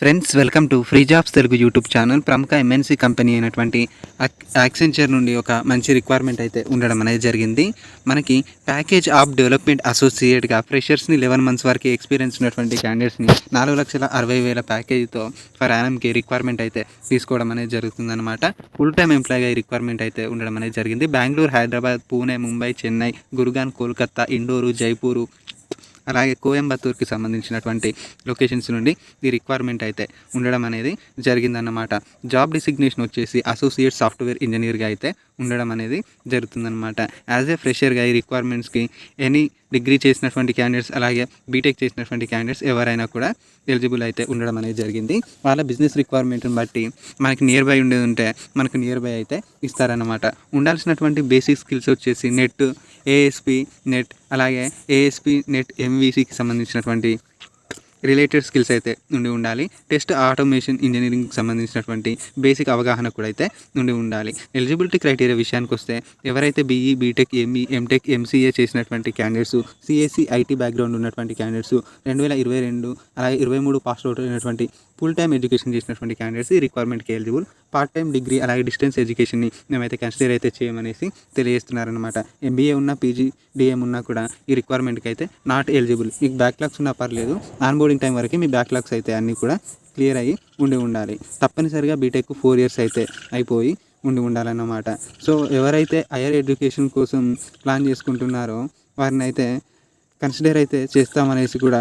Friends welcome to free jobs Telugu YouTube channel ప్రముఖ MNC company అయినటువంటి Accenture నుండి ఒక మంచి రిక్వైర్మెంట్ అయితే ఉండడం అనేది జరిగింది. మనకి ప్యాకేజ్ ఆఫ్ డెవలప్మెంట్ అసోసియేట్గా ఫ్రెషర్స్ని లెవెన్ మంత్స్ వరకు ఎక్స్పీరియన్స్ ఉన్నటువంటి క్యాండిడేట్స్ని నాలుగు లక్షల అరవై వేల ప్యాకేజ్తో ఫర్ యానంకి రిక్వైర్మెంట్ అయితే తీసుకోవడం అనేది జరుగుతుందన్నమాట. ఫుల్ టైం ఎంప్లాయీగా ఈ రిక్వైర్మెంట్ అయితే ఉండడం అనేది జరిగింది. బెంగళూరు హైదరాబాద్ పూణే ముంబై చెన్నై గురుగాన్ కోల్కత్తా ఇండోరు జైపూరు అలాగే కోయంబత్తూర్కి సంబంధించినటువంటి లొకేషన్స్ నుండి ఈ రిక్వైర్మెంట్ అయితే ఉండడం అనేది జరిగిందన్నమాట. జాబ్ డిసిగ్నేషన్ వచ్చేసి అసోసియేట్ సాఫ్ట్వేర్ ఇంజనీర్గా అయితే ఉండడం అనేది జరుగుతుందన్నమాట. యాజ్ ఏ ఫ్రెషర్గా ఈ రిక్వైర్మెంట్స్కి ఎనీ డిగ్రీ చేసినటువంటి క్యాండిడేట్స్ అలాగే బీటెక్ చేసినటువంటి క్యాండిడేట్స్ ఎవరైనా కూడా ఎలిజిబుల్ అయితే ఉండడం అనేది జరిగింది. వాళ్ళ బిజినెస్ రిక్వైర్మెంట్ని బట్టి మనకి నియర్ బై ఉండేది ఉంటే మనకు నియర్ బై అయితే ఇస్తారన్నమాట. ఉండాల్సినటువంటి బేసిక్ స్కిల్స్ వచ్చేసి నెట్ ఏఎస్పి నెట్ అలాగే ఏఎస్పి నెట్ ఎంవీసీకి సంబంధించినటువంటి రిలేటెడ్ స్కిల్స్ అయితే ఉండి ఉండాలి. టెస్ట్ ఆటోమేషన్ ఇంజనీరింగ్కి సంబంధించినటువంటి బేసిక్ అవగాహన కూడా అయితే ఉండి ఉండాలి. ఎలిజిబిలిటీ క్రైటీరియా విషయానికి వస్తే ఎవరైతే BE B Tech ME M Tech MCA చేసినటువంటి క్యాండిడేట్స్ సిఎస్సి ఐటీ బ్యాక్గ్రౌండ్ ఉన్నటువంటి క్యాండిడేట్స్ రెండు వేల ఇరవై రెండు అలాగే ఇరవై మూడు పాస్ అవుట్ అయినటువంటి ఫుల్ టైం ఎడ్యుకేషన్ చేసినటువంటి క్యాండిడేట్స్ ఈ రిక్వైర్మెంట్కి ఎలిజిబుల్ పార్ట్ టైం డిగ్రీ అలాగే డిస్టెన్స్ ఎడ్యుకేషన్ని మేమైతే కన్సిడర్ అయితే చేయమనేసి తెలియజేస్తున్నారనమాట ఎంబీఏ ఉన్న పీజీ డిఎం ఉన్నా కూడా ఈ రిక్వైర్మెంట్కి అయితే నాట్ ఎలిజిబుల్ మీకు బ్యాక్లాగ్స్ ఉన్నా పర్లేదు. ఆన్బోర్డ్ బోర్డింగ్ టైం వరకు మీ బ్యాక్లాగ్స్ అయితే అన్నీ కూడా క్లియర్ అయ్యి ఉండి ఉండాలి. తప్పనిసరిగా బీటెక్ ఫోర్ ఇయర్స్ అయితే అయిపోయి ఉండి ఉండాలన్నమాట. సో ఎవరైతే హైయర్ ఎడ్యుకేషన్ కోసం ప్లాన్ చేసుకుంటున్నారో వారిని అయితే కన్సిడర్ అయితే చేస్తామనేసి కూడా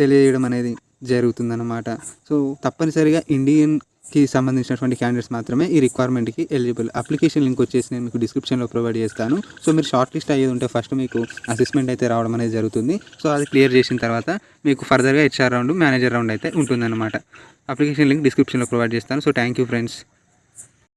తెలియజేయడం అనేది జరుగుతుందన్నమాట. సో తప్పనిసరిగా ఇండియన్ కి సంబంధించినటువంటి క్యాండిడేట్స్ మాత్రమే ఈ రిక్వైర్మెంట్కి ఎలిజిబుల్ అప్లికేషన్ లింక్ వచ్చేసి నేను మీకు డిస్క్రిప్షన్లో ప్రొవైడ్ చేస్తాను. సో మీరు షార్ట్ లిస్ట్ అయ్యేది ఉంటే ఫస్ట్ మీకు అసెస్మెంట్ అయితే రావడం అనేది జరుగుతుంది. సో అది క్లియర్ చేసిన తర్వాత మీకు ఫర్దర్గా హెచ్ఆర్ రౌండ్ మేనేజర్ రౌండ్ అయితే ఉంటుందన్నమాట. అప్లికేషన్ లింక్ డిస్క్రిప్షన్లో ప్రొవైడ్ చేస్తాను. So thank you friends